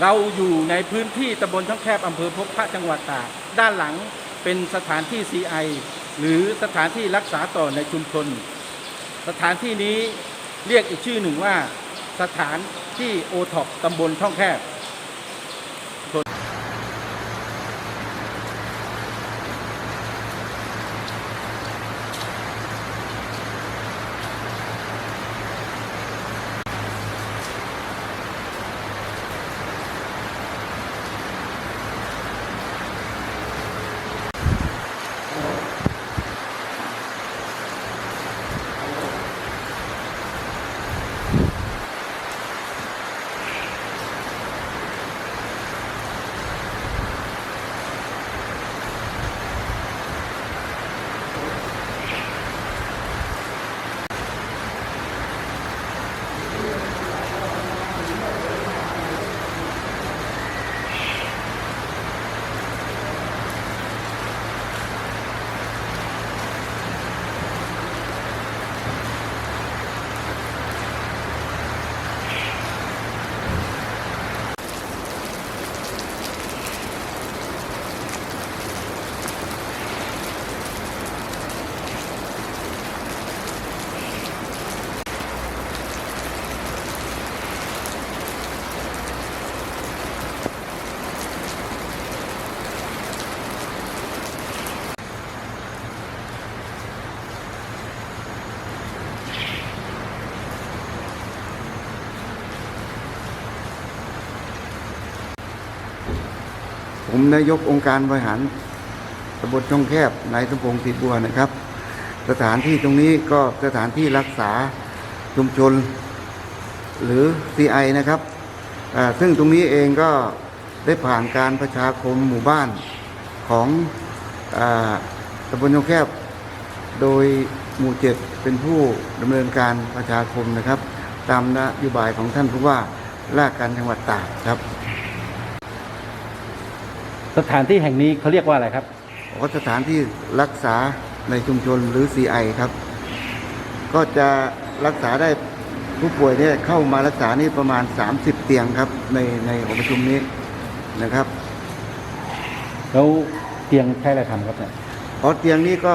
เราอยู่ในพื้นที่ตำบลช่องแคบอำเภอพบพระจังหวัดตากด้านหลังเป็นสถานที่ CI หรือสถานที่รักษาต่อในชุมชน สถานที่นี้เรียกอีกชื่อหนึ่งว่า สถานที่โอท็อปตำบลช่องแคบ ผมนายกองค์การบริหารตำบลช่องแคบนายสมพงศ์ติดบัวนะครับ สถานที่ตรงนี้ก็สถานที่รักษาชุมชน หรือ CI นะครับซึ่งตรงนี้เองก็ได้ผ่านการประชาคมหมู่บ้านของอตำบลช่องแคบ โดยหมู่เจ็ดเป็นผู้ดำเนินการประชาคมนะครับ ตามนโยบายของท่านผู้ว่าราชการจังหวัดตากครับ สถานที่แห่งนี้เขาเรียกว่าอะไรครับขอสถานที่รักษาในชุมชนหรือ CI ครับ ก็จะรักษาได้ผู้ป่วยเนี่ยเข้ามารักษานี่ประมาณ 30 เตียงครับ ในในหอประชุมนี้นะครับ แล้วเตียงใช้อะไรทำครับเนี่ยเพราะเตียงนี้ก็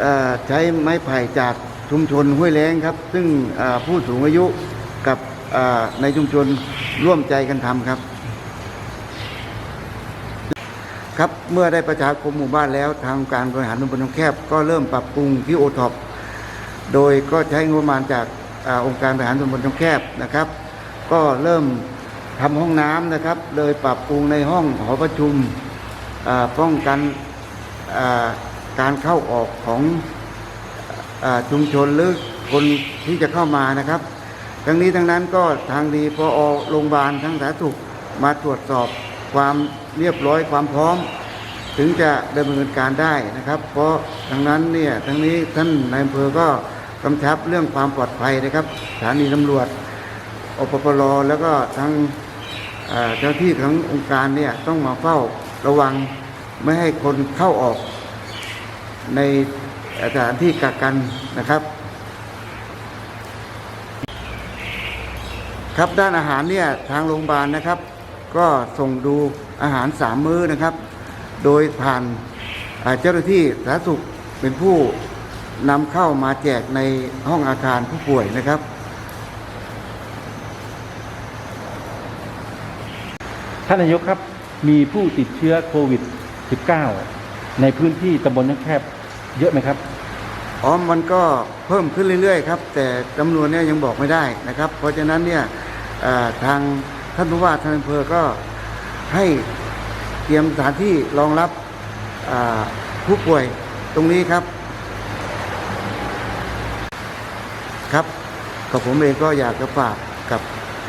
เอ่อใช้ไม้ไผ่จากชุมชนห้วยแล้งครับ ซึ่งเอ่อผู้สูงอายุกับเอ่อในชุมชนร่วมใจกันทำครับ ครับเมื่อได้ประชาคมหมู่บ้านแล้วทางการบริหารตำบลหนองแคบ ก็เริ่มปรับปรุงที่โอท็อปโดยก็ใช้งบประมาณจากอาองค์การบริหารตำบลหนองแคบนะครับ ก็เริ่มทำห้องน้ำนะครับ เลยปรับปรุงในห้องหอประชุมป้องกันการเข้าออกของอชุมชนหรือคนที่จะเข้ามานะครับ ทั้งนี้ทั้งนั้นก็ทางดีพอโรงพยาบาลทั้งสาธารณสุขมาตรวจสอบความ เรียบร้อยความพร้อม ถึงจะดำเนินการได้นะครับ เพราะทางนั้นเนี่ยทั้งนี้ท่านนายอำเภอก็กำชับเรื่องความปลอดภัยนะครับสถานีตำรวจอปปรแล้วก็ทางเจ้าที่ขององค์การเนี่ยต้องมาเฝ้าระวังไม่ให้คนเข้าออกในสถานที่กักกันนะครับ ครับด้านอาหารเนี่ยทางโรงพยาบาลนะครับ ก็ส่งดูอาหารสามมื้อนะครับ โดยผ่านอ่าเจ้าหน้าที่สาธารณสุขเป็นผู้นำเข้ามาแจกในห้องอาคารผู้ป่วยนะครับ ท่านนายกครับมีผู้ติดเชื้อโควิด -19 ในพื้นที่ตำบลช่องแคบเยอะไหมครับอ๋อมันก็เพิ่มขึ้นเรื่อยๆครับ แต่จำนวนเนี้ยังบอกไม่ได้นะครับ เพราะฉะนั้นเนี่ยอ่าทาง ท่านผู้ว่าท่านอำเภอก็ให้เตรียมสถานที่รองรับผู้ป่วยตรงนี้ครับ ครับกับผมเองก็อยากจะฝากกับ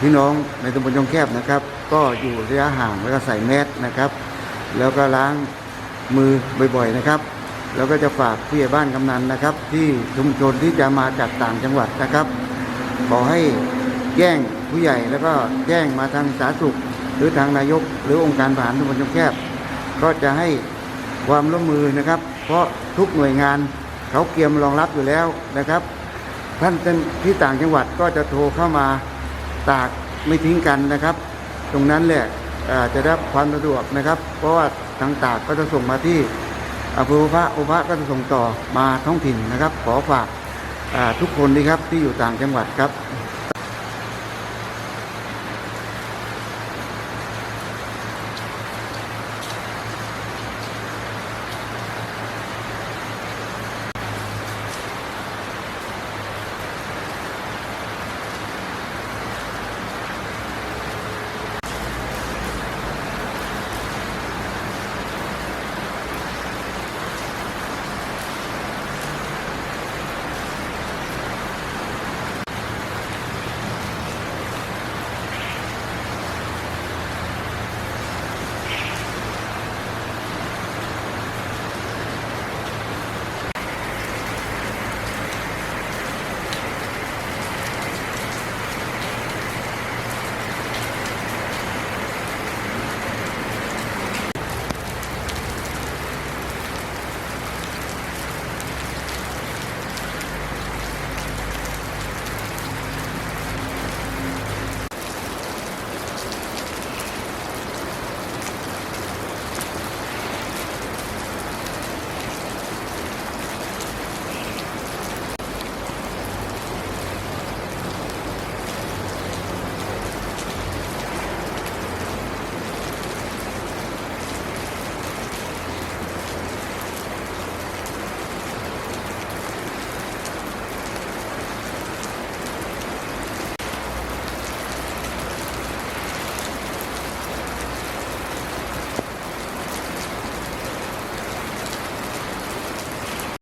พี่น้องในตำบลยองแคบนะครับ ก็อยู่ระยะห่างแล้วก็ใส่แมสนะครับ แล้วก็ล้างมือบ่อยๆนะครับ แล้วก็จะฝากผู้ใหญ่บ้านกำนันนะครับ ที่ชุมชนที่จะมาจากต่างจังหวัดนะครับ ขอให้ แจ้งผู้ใหญ่แล้วก็แจ้งมาทางสาธารณสุข หรือทางนายก หรือองค์การบริหารตำบลยองแคบ ก็จะให้ความร่วมมือนะครับ เพราะทุกหน่วยงานเขาเตรียมรองรับอยู่แล้วนะครับ ท่านที่ต่างจังหวัดก็จะโทรเข้ามาตากไม่ทิ้งกันนะครับ ตรงนั้นแหละจะได้ความสะดวกนะครับ เพราะว่าทางตากก็จะส่งมาที่อำเภอพระอุพระก็จะส่งต่อมาท้องถิ่นนะครับ ขอฝากทุกคนดีครับที่อยู่ต่างจังหวัดครับ